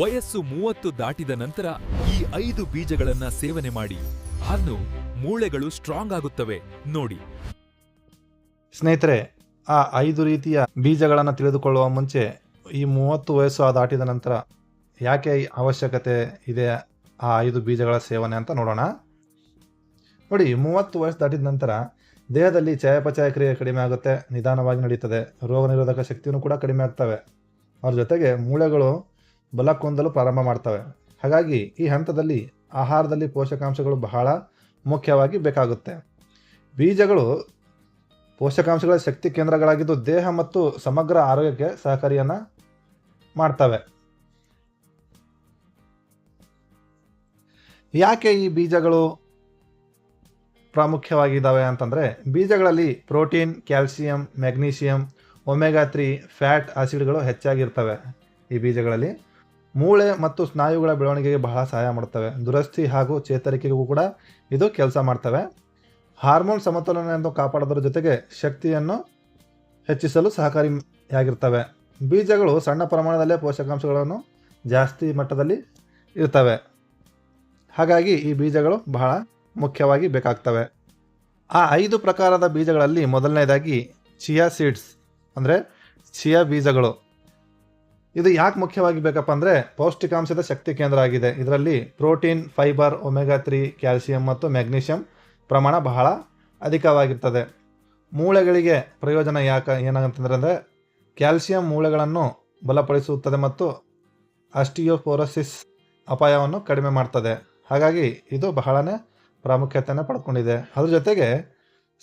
ವಯಸ್ಸು ಮೂವತ್ತು ದಾಟಿದ ನಂತರ ಈ ಐದು ಬೀಜಗಳನ್ನ ಸೇವನೆ ಮಾಡಿ, ಅನ್ನು ಮೂಳೆಗಳು ಸ್ಟ್ರಾಂಗ್ ಆಗುತ್ತವೆ. ನೋಡಿ. ಸ್ನೇಹಿತರೆ, ಆ ಐದು ರೀತಿಯ ಬೀಜಗಳನ್ನು ತಿಳಿದುಕೊಳ್ಳುವ ಮುಂಚೆ ಈ ಮೂವತ್ತು ವಯಸ್ಸು ದಾಟಿದ ನಂತರ ಯಾಕೆ ಅವಶ್ಯಕತೆ ಇದೆ ಆ ಐದು ಬೀಜಗಳ ಸೇವನೆ ಅಂತ ನೋಡೋಣ. ನೋಡಿ, ಮೂವತ್ತು ವಯಸ್ಸು ದಾಟಿದ ನಂತರ ದೇಹದಲ್ಲಿ ಚಯಾಪಚಯ ಕ್ರಿಯೆ ಕಡಿಮೆ ಆಗುತ್ತೆ, ನಿಧಾನವಾಗಿ ನಡೀತದೆ, ರೋಗ ನಿರೋಧಕ ಶಕ್ತಿಯೂ ಕೂಡ ಕಡಿಮೆ ಆಗ್ತವೆ. ಅವ್ರ ಜೊತೆಗೆ ಮೂಳೆಗಳು ಬಲ ಹೊಂದಲು ಪ್ರಾರಂಭ ಮಾಡ್ತವೆ. ಹಾಗಾಗಿ ಈ ಹಂತದಲ್ಲಿ ಆಹಾರದಲ್ಲಿ ಪೋಷಕಾಂಶಗಳು ಬಹಳ ಮುಖ್ಯವಾಗಿ ಬೇಕಾಗುತ್ತೆ. ಬೀಜಗಳು ಪೋಷಕಾಂಶಗಳ ಶಕ್ತಿ ಕೇಂದ್ರಗಳಾಗಿದ್ದು ದೇಹ ಮತ್ತು ಸಮಗ್ರ ಆರೋಗ್ಯಕ್ಕೆ ಸಹಕಾರಿಯನ್ನು ಮಾಡ್ತವೆ. ಯಾಕೆ ಈ ಬೀಜಗಳು ಪ್ರಾಮುಖ್ಯವಾಗಿದ್ದಾವೆ ಅಂತಂದರೆ ಬೀಜಗಳಲ್ಲಿ protein, calcium magnesium omega three fat ಆಸಿಡ್ಗಳು ಹೆಚ್ಚಾಗಿರ್ತವೆ ಈ ಬೀಜಗಳಲ್ಲಿ. ಮೂಳೆ ಮತ್ತು ಸ್ನಾಯುಗಳ ಬೆಳವಣಿಗೆಗೆ ಬಹಳ ಸಹಾಯ ಮಾಡುತ್ತವೆ. ದುರಸ್ತಿ ಹಾಗೂ ಚೇತರಿಕೆಗೂ ಕೂಡ ಇದು ಕೆಲಸ ಮಾಡ್ತವೆ. ಹಾರ್ಮೋನ್ ಸಮತೋಲನವನ್ನು ಕಾಪಾಡೋದ್ರ ಜೊತೆಗೆ ಶಕ್ತಿಯನ್ನು ಹೆಚ್ಚಿಸಲು ಸಹಕಾರಿಯಾಗಿರ್ತವೆ. ಬೀಜಗಳು ಸಣ್ಣ ಪ್ರಮಾಣದಲ್ಲೇ ಪೋಷಕಾಂಶಗಳನ್ನು ಜಾಸ್ತಿ ಮಟ್ಟದಲ್ಲಿ ಇರ್ತವೆ. ಹಾಗಾಗಿ ಈ ಬೀಜಗಳು ಬಹಳ ಮುಖ್ಯವಾಗಿ ಬೇಕಾಗ್ತವೆ. ಆ ಐದು ಪ್ರಕಾರದ ಬೀಜಗಳಲ್ಲಿ ಮೊದಲನೇದಾಗಿ ಚಿಯಾ ಸೀಡ್ಸ್, ಅಂದರೆ ಚಿಯಾ ಬೀಜಗಳು. ಇದು ಯಾಕೆ ಮುಖ್ಯವಾಗಿ ಬೇಕಪ್ಪ ಅಂದರೆ ಪೌಷ್ಟಿಕಾಂಶದ ಶಕ್ತಿ ಕೇಂದ್ರ ಆಗಿದೆ. ಇದರಲ್ಲಿ protein, fibre, omega three, calcium ಮತ್ತು ಮ್ಯಾಗ್ನೀಷಿಯಂ ಪ್ರಮಾಣ ಬಹಳ ಅಧಿಕವಾಗಿರ್ತದೆ. ಮೂಳೆಗಳಿಗೆ ಪ್ರಯೋಜನ ಯಾಕೆ ಏನಾಗಂತಂದ್ರೆ ಅಂದರೆ ಕ್ಯಾಲ್ಸಿಯಂ ಮೂಳೆಗಳನ್ನು ಬಲಪಡಿಸುತ್ತದೆ ಮತ್ತು ಅಸ್ಟಿಯೋಫೋರೋಸಿಸ್ ಅಪಾಯವನ್ನು ಕಡಿಮೆ ಮಾಡ್ತದೆ. ಹಾಗಾಗಿ ಇದು ಬಹಳನೇ ಪ್ರಾಮುಖ್ಯತೆಯನ್ನು ಪಡ್ಕೊಂಡಿದೆ. ಅದ್ರ ಜೊತೆಗೆ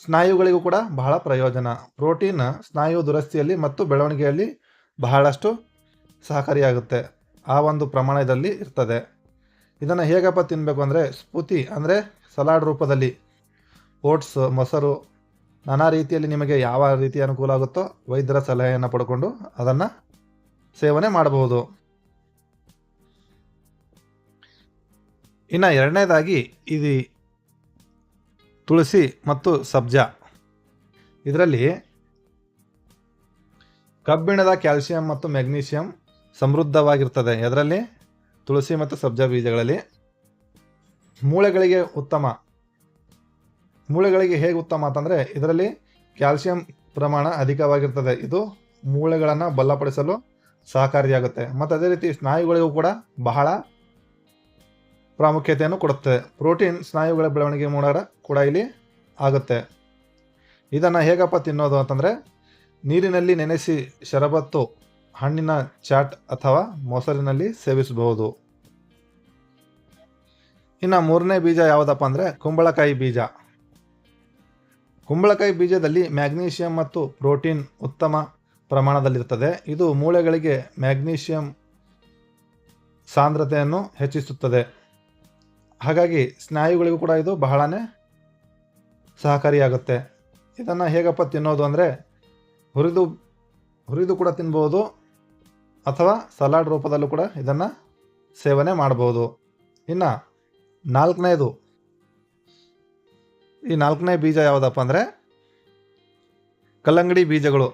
ಸ್ನಾಯುಗಳಿಗೂ ಕೂಡ ಬಹಳ ಪ್ರಯೋಜನ. ಪ್ರೋಟೀನ್ ಸ್ನಾಯು ದುರಸ್ತಿಯಲ್ಲಿ ಮತ್ತು ಬೆಳವಣಿಗೆಯಲ್ಲಿ ಬಹಳಷ್ಟು ಸಹಕಾರಿಯಾಗುತ್ತೆ. ಆ ಒಂದು ಪ್ರಮಾಣದಲ್ಲಿ ಇರ್ತದೆ. ಇದನ್ನು ಹೇಗಪ್ಪ ತಿನ್ನಬೇಕು ಅಂದರೆ ಸ್ಫೂತಿ ಅಂದರೆ ಸಲಾಡ್ ರೂಪದಲ್ಲಿ. ಓಟ್ಸ್, ಮೊಸರು, ನಾನಾ ರೀತಿಯಲ್ಲಿ ನಿಮಗೆ ಯಾವ ರೀತಿ ಅನುಕೂಲ ಆಗುತ್ತೋ ವೈದ್ಯರ ಸಲಹೆಯನ್ನು ಪಡ್ಕೊಂಡು ಅದನ್ನು ಸೇವನೆ ಮಾಡಬಹುದು. ಇನ್ನು ಎರಡನೇದಾಗಿ ಇದು ತುಳಸಿ ಮತ್ತು ಸಬ್ಜಾ. ಇದರಲ್ಲಿ ಕಬ್ಬಿಣದ ಕ್ಯಾಲ್ಸಿಯಂ ಮತ್ತು ಮೆಗ್ನೀಷಿಯಂ ಸಮೃದ್ಧವಾಗಿರ್ತದೆ. ಅದರಲ್ಲಿ ತುಳಸಿ ಮತ್ತು ಸಬ್ಜಾ ಬೀಜಗಳಲ್ಲಿ. ಮೂಳೆಗಳಿಗೆ ಉತ್ತಮ. ಮೂಳೆಗಳಿಗೆ ಹೇಗೆ ಉತ್ತಮ ಅಂತಂದರೆ, ಇದರಲ್ಲಿ ಕ್ಯಾಲ್ಸಿಯಂ ಪ್ರಮಾಣ ಅಧಿಕವಾಗಿರ್ತದೆ. ಇದು ಮೂಳೆಗಳನ್ನು ಬಲಪಡಿಸಲು ಸಹಕಾರಿಯಾಗುತ್ತೆ. ಮತ್ತು ಅದೇ ರೀತಿ ಸ್ನಾಯುಗಳಿಗೂ ಕೂಡ ಬಹಳ ಪ್ರಾಮುಖ್ಯತೆಯನ್ನು ಕೊಡುತ್ತೆ. ಪ್ರೋಟೀನ್ ಸ್ನಾಯುಗಳ ಬೆಳವಣಿಗೆ ಮೂಡರ ಕೂಡ ಇಲ್ಲಿ ಆಗುತ್ತೆ. ಇದನ್ನು ಹೇಗಪ್ಪ ತಿನ್ನೋದು ಅಂತಂದರೆ, ನೀರಿನಲ್ಲಿ ನೆನೆಸಿ ಶರಬತ್ತು ಹಣ್ಣಿನ ಚಾಟ್ ಅಥವಾ ಮೊಸರಿನಲ್ಲಿ ಸೇವಿಸಬಹುದು. ಇನ್ನು ಮೂರನೇ ಬೀಜ ಯಾವುದಪ್ಪ ಅಂದರೆ ಕುಂಬಳಕಾಯಿ ಬೀಜ. ಕುಂಬಳಕಾಯಿ ಬೀಜದಲ್ಲಿ ಮ್ಯಾಗ್ನೀಷಿಯಂ ಮತ್ತು ಪ್ರೋಟೀನ್ ಉತ್ತಮ ಪ್ರಮಾಣದಲ್ಲಿರ್ತದೆ ಇದು ಮೂಳೆಗಳಿಗೆ ಮ್ಯಾಗ್ನೀಷಿಯಂ ಸಾಂದ್ರತೆಯನ್ನು ಹೆಚ್ಚಿಸುತ್ತದೆ. ಹಾಗಾಗಿ ಸ್ನಾಯುಗಳಿಗೂ ಕೂಡ ಇದು ಬಹಳನೇ ಸಹಕಾರಿಯಾಗುತ್ತೆ. ಇದನ್ನು ಹೇಗಪ್ಪ ತಿನ್ನೋದು ಅಂದರೆ ಹುರಿದು ಹುರಿದು ಕೂಡ ತಿನ್ಬೋದು. ಅಥವಾ ಸಲಾಡ್ ರೂಪದಲ್ಲೂ ಕೂಡ ಇದನ್ನು ಸೇವನೆ ಮಾಡ್ಬೋದು ಇನ್ನು ನಾಲ್ಕನೇದು, ಈ ನಾಲ್ಕನೇ ಬೀಜ ಯಾವುದಪ್ಪ ಅಂದರೆ ಕಲ್ಲಂಗಡಿ ಬೀಜಗಳು.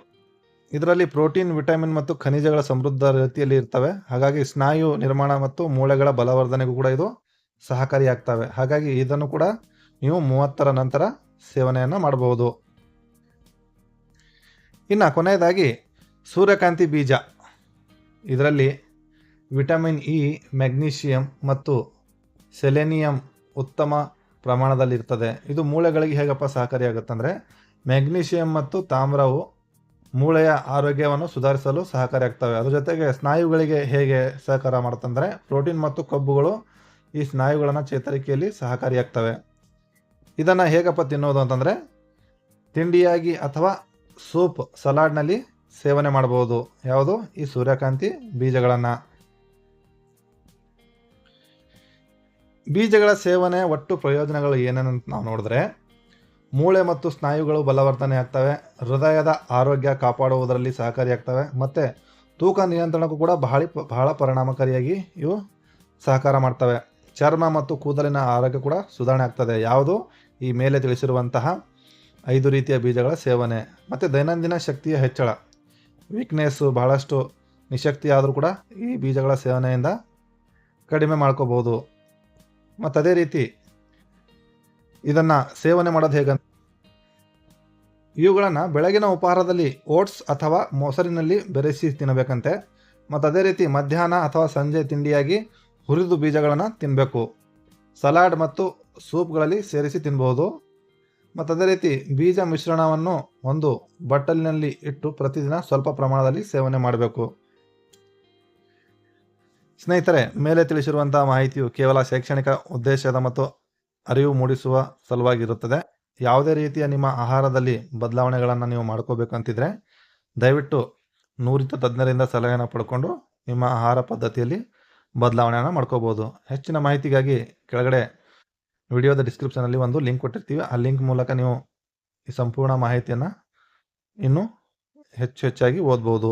ಇದರಲ್ಲಿ ಪ್ರೋಟೀನ್, ವಿಟಮಿನ್ ಮತ್ತು ಖನಿಜಗಳ ಸಮೃದ್ಧ ರೀತಿಯಲ್ಲಿ ಇರ್ತವೆ. ಹಾಗಾಗಿ ಸ್ನಾಯು ನಿರ್ಮಾಣ ಮತ್ತು ಮೂಳೆಗಳ ಬಲವರ್ಧನೆಗೂ ಕೂಡ ಇದು ಸಹಕಾರಿಯಾಗ್ತವೆ. ಹಾಗಾಗಿ ಇದನ್ನು ಕೂಡ ನೀವು ಮೂವತ್ತರ ನಂತರ ಸೇವನೆಯನ್ನು ಮಾಡಬಹುದು. ಇನ್ನು ಕೊನೆಯದಾಗಿ ಸೂರ್ಯಕಾಂತಿ ಬೀಜ. ಇದರಲ್ಲಿ ವಿಟಮಿನ್ ಇ, ಮೆಗ್ನೀಷಿಯಂ ಮತ್ತು ಸೆಲೆನಿಯಂ ಉತ್ತಮ ಪ್ರಮಾಣದಲ್ಲಿರ್ತದೆ. ಇದು ಮೂಳೆಗಳಿಗೆ ಹೇಗಪ್ಪ ಸಹಕಾರಿಯಾಗುತ್ತೆ ಅಂದರೆ ಮೆಗ್ನೀಷಿಯಂ ಮತ್ತು ತಾಮ್ರವು ಮೂಳೆಯ ಆರೋಗ್ಯವನ್ನು ಸುಧಾರಿಸಲು ಸಹಕಾರಿಯಾಗ್ತವೆ. ಅದರ ಜೊತೆಗೆ ಸ್ನಾಯುಗಳಿಗೆ ಹೇಗೆ ಸಹಕಾರ ಮಾಡುತ್ತಂದರೆ, ಪ್ರೋಟೀನ್ ಮತ್ತು ಕೊಬ್ಬುಗಳು ಈ ಸ್ನಾಯುಗಳನ್ನು ಚೇತರಿಕೆಯಲ್ಲಿ ಸಹಕಾರಿಯಾಗ್ತವೆ. ಇದನ್ನು ಹೇಗಪ್ಪ ತಿನ್ನೋದು ಅಂತಂದರೆ, ತಿಂಡಿಯಾಗಿ ಅಥವಾ ಸೂಪ್, ಸಲಾಡ್ನಲ್ಲಿ ಸೇವನೆ ಮಾಡಬಹುದು. ಯಾವುದು? ಈ ಸೂರ್ಯಕಾಂತಿ ಬೀಜಗಳನ್ನು. ಬೀಜಗಳ ಸೇವನೆ ಒಟ್ಟು ಪ್ರಯೋಜನಗಳು ಏನೇನಂತ ನಾವು ನೋಡಿದ್ರೆ, ಮೂಳೆ ಮತ್ತು ಸ್ನಾಯುಗಳು ಬಲವರ್ಧನೆ ಆಗ್ತವೆ, ಹೃದಯದ ಆರೋಗ್ಯ ಕಾಪಾಡುವುದರಲ್ಲಿ ಸಹಕಾರಿಯಾಗ್ತವೆ, ಮತ್ತು ತೂಕ ನಿಯಂತ್ರಣಕ್ಕೂ ಕೂಡ ಬಹಳ ಬಹಳ ಪರಿಣಾಮಕಾರಿಯಾಗಿ ಇವು ಸಹಕಾರ ಮಾಡ್ತವೆ. ಚರ್ಮ ಮತ್ತು ಕೂದಲಿನ ಆರೋಗ್ಯ ಕೂಡ ಸುಧಾರಣೆ ಆಗ್ತದೆ. ಯಾವುದು? ಈ ಮೇಲೆ ತಿಳಿಸಿರುವಂತಹ ಐದು ರೀತಿಯ ಬೀಜಗಳ ಸೇವನೆ, ಮತ್ತು ದೈನಂದಿನ ಶಕ್ತಿಯ ಹೆಚ್ಚಳ. ವೀಕ್ನೆಸ್ಸು ಬಹಳಷ್ಟು ನಿಶಕ್ತಿ ಆದರೂ ಕೂಡ ಈ ಬೀಜಗಳ ಸೇವನೆಯಿಂದ ಕಡಿಮೆ ಮಾಡ್ಕೋಬೋದು. ಮತ್ತು ಅದೇ ರೀತಿ ಇದನ್ನು ಸೇವನೆ ಮಾಡೋದು ಹೇಗಂತ ಇವುಗಳನ್ನು ಬೆಳಗಿನ ಉಪಹಾರದಲ್ಲಿ ಓಟ್ಸ್ ಅಥವಾ ಮೊಸರಿನಲ್ಲಿ ಬೆರೆಸಿ ತಿನ್ನಬೇಕಂತೆ. ಮತ್ತು ಅದೇ ರೀತಿ ಮಧ್ಯಾಹ್ನ ಅಥವಾ ಸಂಜೆ ತಿಂಡಿಯಾಗಿ ಹುರಿದು ಬೀಜಗಳನ್ನು ತಿನ್ನಬೇಕು ಸಲಾಡ್ ಮತ್ತು ಸೂಪ್ಗಳಲ್ಲಿ ಸೇರಿಸಿ ತಿನ್ನಬಹುದು ಮತ್ತು ಅದೇ ರೀತಿ ಬೀಜ ಮಿಶ್ರಣವನ್ನು ಒಂದು ಬಟ್ಟಲಿನಲ್ಲಿ ಇಟ್ಟು ಪ್ರತಿದಿನ ಸ್ವಲ್ಪ ಪ್ರಮಾಣದಲ್ಲಿ ಸೇವನೆ ಮಾಡಬೇಕು. ಸ್ನೇಹಿತರೆ, ಮೇಲೆ ತಿಳಿಸಿರುವಂತಹ ಮಾಹಿತಿಯು ಕೇವಲ ಶೈಕ್ಷಣಿಕ ಉದ್ದೇಶದ ಮತ್ತು ಅರಿವು ಮೂಡಿಸುವ ಸಲುವಾಗಿರುತ್ತದೆ. ಯಾವುದೇ ರೀತಿಯ ನಿಮ್ಮ ಆಹಾರದಲ್ಲಿ ಬದಲಾವಣೆಗಳನ್ನು ನೀವು ಮಾಡ್ಕೋಬೇಕಂತಿದ್ರೆ ದಯವಿಟ್ಟು ನೂರಿತ ತಜ್ಞರಿಂದ ಸಲಹೆಯನ್ನು ಪಡ್ಕೊಂಡು ನಿಮ್ಮ ಆಹಾರ ಪದ್ಧತಿಯಲ್ಲಿ ಬದಲಾವಣೆಯನ್ನು ಮಾಡ್ಕೋಬೋದು. ಹೆಚ್ಚಿನ ಮಾಹಿತಿಗಾಗಿ ಕೆಳಗಡೆ ವಿಡಿಯೋದ ಡಿಸ್ಕ್ರಿಪ್ಷನಲ್ಲಿ ಒಂದು ಲಿಂಕ್ ಕೊಟ್ಟಿರ್ತೀವಿ. ಆ ಲಿಂಕ್ ಮೂಲಕ ನೀವು ಈ ಸಂಪೂರ್ಣ ಮಾಹಿತಿಯನ್ನು ಇನ್ನೂ ಹೆಚ್ಚು ಹೆಚ್ಚಾಗಿ ಓದ್ಬೋದು.